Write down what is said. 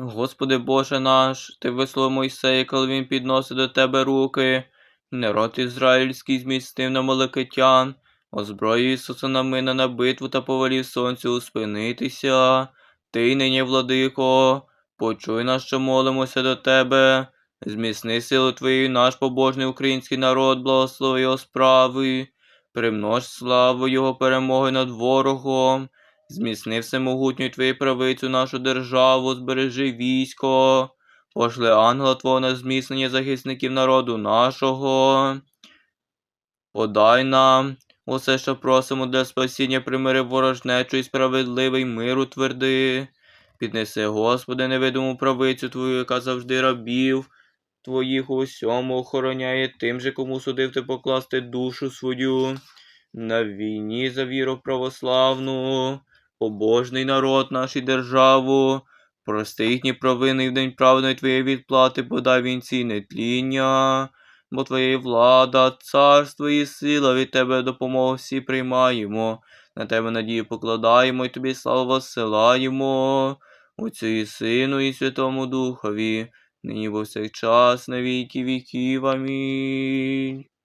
Господи Боже наш, ти вислов Мойсея, коли він підносить до тебе руки. Народ ізраїльський змістив на молокитян, озброїв Ісуса намина на битву та повелів сонцю успинитися. Ти нині, владико, почуй нас, що молимося до тебе. Зміцни силу Твою наш побожний український народ, благослови його справи, примнож славу Його перемоги над ворогом, зміцни всемогутню Твою правицю нашу державу, збережи військо, пошли ангела Твого на зміцнення захисників народу нашого. Подай нам усе, що просимо для спасіння, примири ворожнечу і справедливий мир утверди. Піднеси, Господи, невидиму правицю Твою, яка завжди рабів Твоїх усьому охороняє тим же, кому судив ти покласти душу свою. На війні за віру православну, побожний народ наш державу, прости їхні провини в день правної Твоєї відплати, подай вінці нетління, бо Твоя влада, царство і сила від Тебе допомогу всі приймаємо, на Тебе надію покладаємо і Тобі славу воссилаємо, Отцю і Сину, і Святому Духові, нині повсякчас, на віки віків. Амінь.